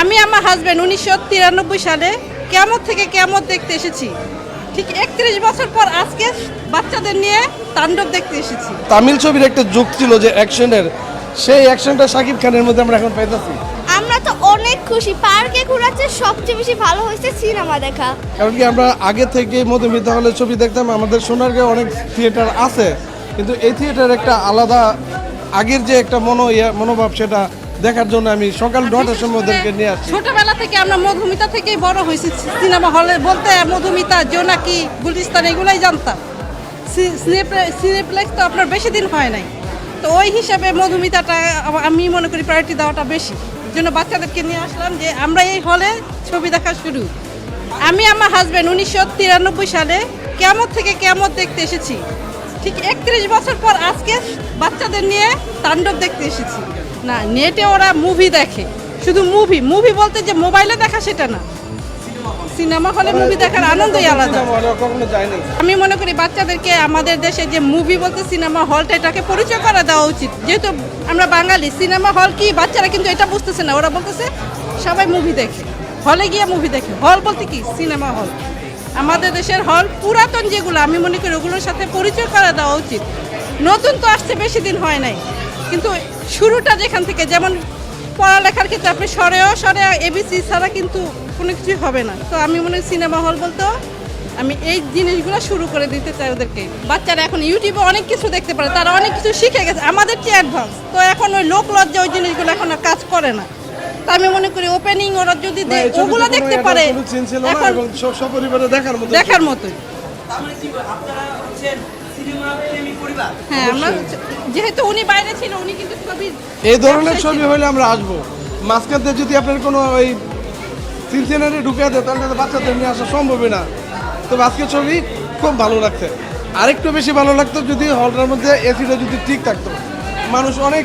আমি আমার হাজব্যান্ড উনিশশো তিরানব্বই সালে কেমন থেকে কেমন দেখতে এসেছি। ঠিক একত্রিশ বছর পর আজকে বাচ্চাদের নিয়ে তাণ্ডব দেখতে এসেছি। তামিল ছবির একটা যুগ ছিল যে অ্যাকশনের সেই অ্যাকশনটা শাকিব খানের মধ্যে আমরা এখন পাইতেছি। আমরা তো অনেক খুশি পার্কে ঘোরাচ্ছে সবচেয়ে বেশি ভালো হয়েছে সিনেমা দেখা। কারণ কি আমরা আগে থেকে মধুমিতা হলে ছবি দেখতাম আমাদের সোনারগাঁও অনেক থিয়েটার আছে কিন্তু এই থিয়েটার একটা আলাদা আগের যে একটা মনো ইয়া- মনোভাব সেটা দেখার জন্য আমি সকাল নটার সময় ওদেরকে নিয়ে আসছি ছোটবেলা থেকে আমরা মধুমিতা থেকেই বড় হয়েছি। সিনেমা হলে বলতে মধুমিতা জোনাকি গুলিস্তান এগুলাই জানতাম। সিনেপ্লে- সিনেপ্লেক্স তো আপনার বেশি দিন হয় নাই। তো ওই হিসাবে মধুমিতাটা আমি মনে করি প্রায়োরিটি দেওয়াটা বেশি। জন্য বাচ্চাদেরকে নিয়ে আসলাম যে আমরা এই হলে ছবি দেখা শুরু। আমি আমার হাজব্যান্ড উনিশশো তিরানব্বই সালে কেমন থেকে কেমন দেখতে এসেছি। ঠিক একত্রিশ বছর পর আজকে বাচ্চাদের নিয়ে তাণ্ডব দেখতে এসেছি। না নেটে ওরা মুভি দেখে। শুধু মুভি মুভি বলতে যে মোবাইলে দেখা সেটা না। সিনেমা হলে মুভি দেখার আনন্দই আলাদা। আমি মনে করি বাচ্চাদেরকে আমাদের দেশে যে মুভি বলতে সিনেমা হলটা এটাকে পরিচয় করা দেওয়া উচিত। যেহেতু আমরা বাঙালি সিনেমা হল কি? বাচ্চারা কিন্তু এটা বুঝতেছে না। ওরা বলতেছে সবাই মুভি দেখে। হলে গিয়ে মুভি দেখে। হল বলতে কি? সিনেমা হল আমাদের দেশের হল পুরাতন যেগুলো, আমি মনে করি ওগুলোর সাথে পরিচয় করা দেওয়া উচিত। নতুন তো আসছে, বেশি দিন হয় নাই। কিন্তু শুরুটা যেখান থেকে, যেমন পড়ালেখার ক্ষেত্রে আপনি সরেও সরে এবিসি ছাড়া কিন্তু কোনো কিছুই হবে না। তো আমি মনে সিনেমা হল বলতেও আমি এই জিনিসগুলো শুরু করে দিতে চাই ওদেরকে। বাচ্চারা এখন ইউটিউবে অনেক কিছু দেখতে পারে, তারা অনেক কিছু শিখে গেছে। আমাদের চেয়ে অ্যাডভান্স তো এখন ওই লোক লজ্জা ওই জিনিসগুলো এখন কাজ করে না। তো আমি মনে করি ওপেনিং ওরা যদি ওগুলো দেখতে পারে। এখন সব সপরিবারে দেখার মতো দেখার মতোই। তারমানে কি আপনারা হচ্ছেন সিনেমা প্রেমী পরিবার? হ্যাঁ আমরা যেহেতু উনি বাইরে ছিল উনি কিন্তু ছবি এই ধরনের ছবি হলে আমরা আসব। মাঝখান যদি আপনার কোনো ওই সিনসিনারি ঢুকে দেয় তাহলে তো বাচ্চাদের নিয়ে আসা সম্ভবই না। তবে আজকের ছবি খুব ভালো লাগছে। আরেকটু বেশি ভালো লাগতো যদি হলটার মধ্যে এসিটা যদি ঠিক থাকতো। মানুষ অনেক